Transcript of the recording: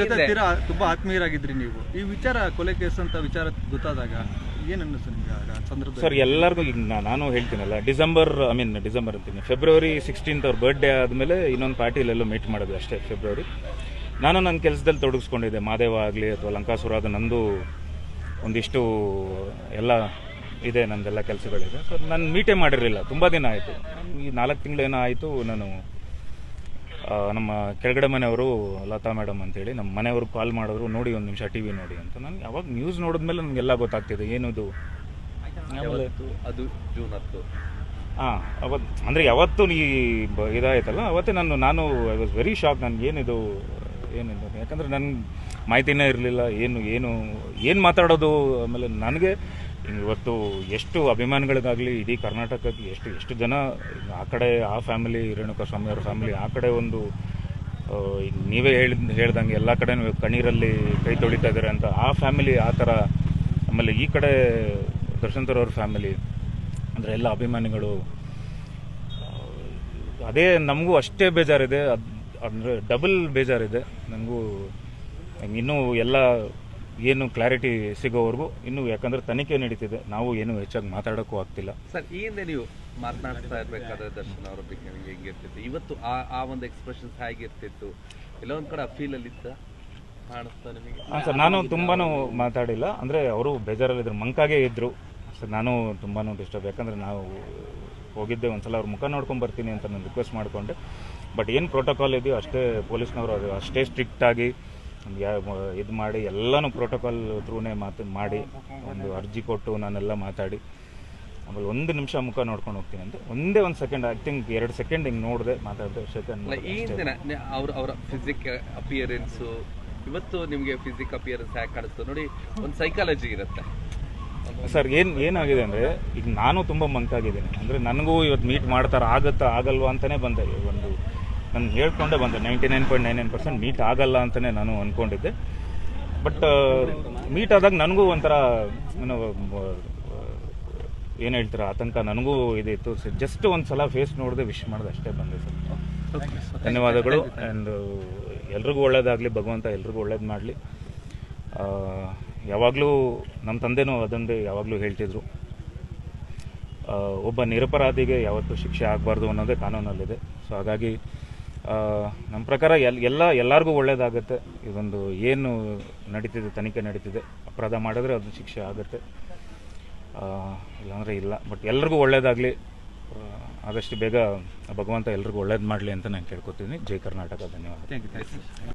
ಅವ್ರ ಜೊತೆ ತೀರಾ ತುಂಬಾ ಆತ್ಮೀಯರಾಗಿದ್ರಿ ನೀವು. ಈ ವಿಚಾರ ಕೊಲೆ ಕೇಸ್ ಅಂತ ವಿಚಾರ ಗೊತ್ತಾದಾಗ ಏನ್ ಅನ್ನಿಸ್ತು ನಿಮ್ಗೆ ಆಗ ಆ ಸರ್ ಎಲ್ಲರಿಗೂ ಈಗ ನಾ- ನಾನು ಹೇಳ್ತೀನಲ್ಲ ಡಿಸೆಂಬರ್ ಐ ಮೀನ್ ಡಿಸೆಂಬರ್ ಅಂತೀನಿ. ಫೆಬ್ರವರಿ ಸಿಕ್ಸ್ಟೀನ್ತ್ ಅವ್ರ ಬರ್ಡೇ ಆದಮೇಲೆ ಇನ್ನೊಂದು ಪಾರ್ಟಿಲೆಲ್ಲೋ ಮೀಟ್ ಮಾಡೋದು ಅಷ್ಟೇ ಫೆಬ್ರವರಿ. ನಾನು ನನ್ನ ಕೆಲಸದಲ್ಲಿ ತೊಡಗಿಸ್ಕೊಂಡಿದ್ದೆ ಮಾದೇವ ಆಗಲಿ ಅಥವಾ ಲಂಕಾಸುರ ಅದು ನಂದು ಒಂದಿಷ್ಟು ಎಲ್ಲ ಇದೆ ನಂದೆಲ್ಲ ಕೆಲಸಗಳಿದೆ. ಸೊ ನಾನು ಮೀಟೇ ಮಾಡಿರಲಿಲ್ಲ ತುಂಬ ದಿನ ಆಯಿತು. ಈ ನಾಲ್ಕು ತಿಂಗಳು ಏನೋ ಆಯಿತು ನಾನು ನಮ್ಮ ಕೆಳಗಡೆ ಮನೆಯವರು ಲತಾ ಮೇಡಮ್ ಅಂತೇಳಿ ನಮ್ಮ ಮನೆಯವರು ಕಾಲ್ ಮಾಡಿದ್ರು ನೋಡಿ ಒಂದು ನಿಮಿಷ ಟಿ ವಿ ನೋಡಿ ಅಂತ. ನಾನು ಯಾವಾಗ ನ್ಯೂಸ್ ನೋಡಿದ್ಮೇಲೆ ನನಗೆಲ್ಲ ಗೊತ್ತಾಗ್ತಿದೆ ಏನಿದು? ಅದು ಜೂನ್ ಹತ್ತು. ಹಾಂ ಅವತ್ತು ಅಂದರೆ ಯಾವತ್ತು ಈ ಬ- ಇದಾಯ್ತಲ್ಲ ಅವತ್ತೇ ನಾನು ನಾನು ಐ ವಾಸ್ ವೆರಿ ಶಾಕ್ ನನಗೆ ಏನಿದು ಏನಿದು ಯಾಕಂದರೆ ನನ್ನ ಮಾಹಿತಿನೇ ಇರಲಿಲ್ಲ ಏನು ಏನು ಏನು ಮಾತಾಡೋದು? ಆಮೇಲೆ ನನಗೆ ಇವತ್ತು ಎಷ್ಟು ಅಭಿಮಾನಿಗಳಿಗಾಗಲಿ ಇಡೀ ಕರ್ನಾಟಕಕ್ಕೆ ಎಷ್ಟು ಎಷ್ಟು ಜನ ಆ ಕಡೆ ಆ ಫ್ಯಾಮಿಲಿ ರೇಣುಕಾ ಸ್ವಾಮಿ ಅವ್ರ ಫ್ಯಾಮಿಲಿ ಆ ಕಡೆ ಒಂದು ನೀವೇ ಹೇಳಿದ, ಹೇಳ್ದಂಗೆ ಎಲ್ಲ ಕಡೆ ಕಣ್ಣೀರಲ್ಲಿ ಕೈ ತೊಳಿತಾ ಇದ್ದಾರೆ ಅಂತ ಆ ಫ್ಯಾಮಿಲಿ ಆ ಥರ ಆಮೇಲೆ ಈ ಕಡೆ ದರ್ಶನ್ ಅವ್ರ ಫ್ಯಾಮಿಲಿ ಅಂದರೆ ಎಲ್ಲ ಅಭಿಮಾನಿಗಳು ಅದೇ ನಮಗೂ ಅಷ್ಟೇ ಬೇಜಾರಿದೆ, ಅದು, ಅಂದರೆ ಡಬಲ್ ಬೇಜಾರಿದೆ ನನಗೂ ಇನ್ನೂ ಎಲ್ಲ ಏನು ಕ್ಲಾರಿಟಿ ಸಿಗೋವರೆಗೂ ಇನ್ನು ಯಾಕಂದ್ರೆ ತನಿಖೆ ನಡೀತಿದೆ. ನಾವು ಏನು ಹೆಚ್ಚಾಗಿ ಮಾತಾಡೋಕ್ಕೂ ಆಗ್ತಿಲ್ಲ. ಸರ್ ಈ ಹಿಂದೆ ನೀವು ಮಾತನಾಡ್ತಾ ಇರಬೇಕಾದ್ರೆ ದರ್ಶನ್ ಅವರ ಬಗ್ಗೆ ನಿಮ್ಗೆ ಹೆಂಗಿರ್ತಿತ್ತು ಇವತ್ತು ಆ ಆ ಒಂದು ಎಕ್ಸ್ಪ್ರೆಷನ್ಸ್ ಹೇಗಿರ್ತಿತ್ತು? ಎಲ್ಲ ಒಂದು ಕಡೆ ಆ ಫೀಲ್ ಅಲ್ಲಿ ಇತ್ತ? ಕಾಣಿಸ್ತಾ ನಿಮಗೆ? ಹಾಂ ಸರ್ ನಾನು ತುಂಬಾ ಮಾತಾಡಿಲ್ಲ. ಅಂದರೆ ಅವರು ಬೇಜಾರಲ್ಲಿದ್ದರು ಮಂಕಾಗೆ ಇದ್ದರು ಸರ್ ನಾನು ತುಂಬಾ ಡಿಸ್ಟರ್ಬ್ ಯಾಕಂದರೆ ನಾವು ಹೋಗಿದ್ದೆ ಒಂದ್ಸಲ ಅವ್ರ ಮುಖ ನೋಡ್ಕೊಂಡು ಬರ್ತೀನಿ ಅಂತ ನಾನು ರಿಕ್ವೆಸ್ಟ್ ಮಾಡಿಕೊಂಡೆ. ಬಟ್ ಏನು ಪ್ರೋಟೋಕಾಲ್ ಇದೆಯೋ ಅಷ್ಟೇ ಪೊಲೀಸ್ನವರು ಅಷ್ಟೇ ಸ್ಟ್ರಿಕ್ಟಾಗಿ ಇದು ಮಾಡಿ ಎಲ್ಲನೂ ಪ್ರೋಟೋಕಾಲ್ ಥ್ರೂನೇ ಮಾತು ಮಾಡಿ ಒಂದು ಅರ್ಜಿ ಕೊಟ್ಟು ನಾನೆಲ್ಲ ಮಾತಾಡಿ ಆಮೇಲೆ ಒಂದು ನಿಮಿಷ ಮುಖ ನೋಡ್ಕೊಂಡು ಹೋಗ್ತೀನಿ ಅಂತ. ಒಂದೇ ಒಂದು ಸೆಕೆಂಡ್ ಐ ಥಿಂಕ್ ಎರಡು ಸೆಕೆಂಡ್ ಹಿಂಗೆ ನೋಡಿದೆ ಮಾತಾಡಿದೆ ಸೆಕೆಂಡ್ ಈ ದಿನ ಅವ್ರ ಅವರ ಫಿಸಿಕ್ ಅಪಿಯರೆನ್ಸು ಇವತ್ತು ನಿಮಗೆ ಫಿಸಿಕ್ ಅಪಿಯರೆನ್ಸ್ ಹ್ಯಾಕ್ ಕಾಣಿಸ್ತು? ನೋಡಿ ಒಂದು ಸೈಕಾಲಜಿ ಇರುತ್ತೆ. ಸರ್ ಏನು ಏನಾಗಿದೆ ಅಂದರೆ ಈಗ ನಾನು ತುಂಬ ಮಂಕಾಗಿದ್ದೀನಿ ಅಂದರೆ ನನಗೂ ಇವತ್ತು ಮೀಟ್ ಮಾಡ್ತಾರೆ ಆಗುತ್ತಾ ಆಗಲ್ವಾ ಅಂತಲೇ ಬಂದೆ. ಒಂದು ನಾನು ಹೇಳ್ಕೊಂಡೆ ಬಂದೆ. Ninety nine point nine nine percent meet ಆಗಲ್ಲ ಅಂತಲೇ ನಾನು ಅಂದ್ಕೊಂಡಿದ್ದೆ ಬಟ್ ಮೀಟ್ ಆದಾಗ ನನಗೂ ಒಂಥರ, ಏನೋ ಏನು ಹೇಳ್ತೀರಾ, ಆತಂಕ ನನಗೂ ಇದಿತ್ತು ಜಸ್ಟ್ ಒಂದು ಸಲ ಫೇಸ್ ನೋಡಿದೆ ವಿಶ್ ಮಾಡಿದೆ ಅಷ್ಟೇ ಬಂದೆ ಸರ್. ಧನ್ಯವಾದಗಳು ಆ್ಯಂಡ್ ಎಲ್ರಿಗೂ ಒಳ್ಳೇದಾಗಲಿ, ಭಗವಂತ ಎಲ್ರಿಗೂ ಒಳ್ಳೇದು ಮಾಡಲಿ. ಯಾವಾಗಲೂ ನಮ್ಮ ತಂದೆನೂ ಅದೊಂದೇ ಯಾವಾಗಲೂ ಹೇಳ್ತಿದ್ರು. ಒಬ್ಬ ನಿರಪರಾಧಿಗೆ ಯಾವತ್ತೂ ಶಿಕ್ಷೆ ಆಗಬಾರ್ದು ಅನ್ನೋದೇ ಕಾನೂನಲ್ಲಿದೆ. ಸೊ ಹಾಗಾಗಿ ನಮ್ಮ ಪ್ರಕಾರ ಎಲ್, ಎಲ್ಲ, ಎಲ್ಲರಿಗೂ ಒಳ್ಳೇದಾಗುತ್ತೆ. ಇದೊಂದು ಏನು ನಡೀತಿದೆ, ತನಿಖೆ ನಡೀತಿದೆ. ಅಪರಾಧ ಮಾಡಿದ್ರೆ ಅದು ಶಿಕ್ಷೆ ಆಗುತ್ತೆ. ಇಲ್ಲಾಂದರೆ ಇಲ್ಲ. ಬಟ್ ಎಲ್ರಿಗೂ ಒಳ್ಳೇದಾಗಲಿ. ಆದಷ್ಟು ಬೇಗ ಭಗವಂತ ಎಲ್ರಿಗೂ ಒಳ್ಳೇದು ಮಾಡಲಿ ಅಂತ ನಾನು ಕೇಳ್ಕೊತೀನಿ. ಜೈ ಕರ್ನಾಟಕ, ಧನ್ಯವಾದ. Thank you thank you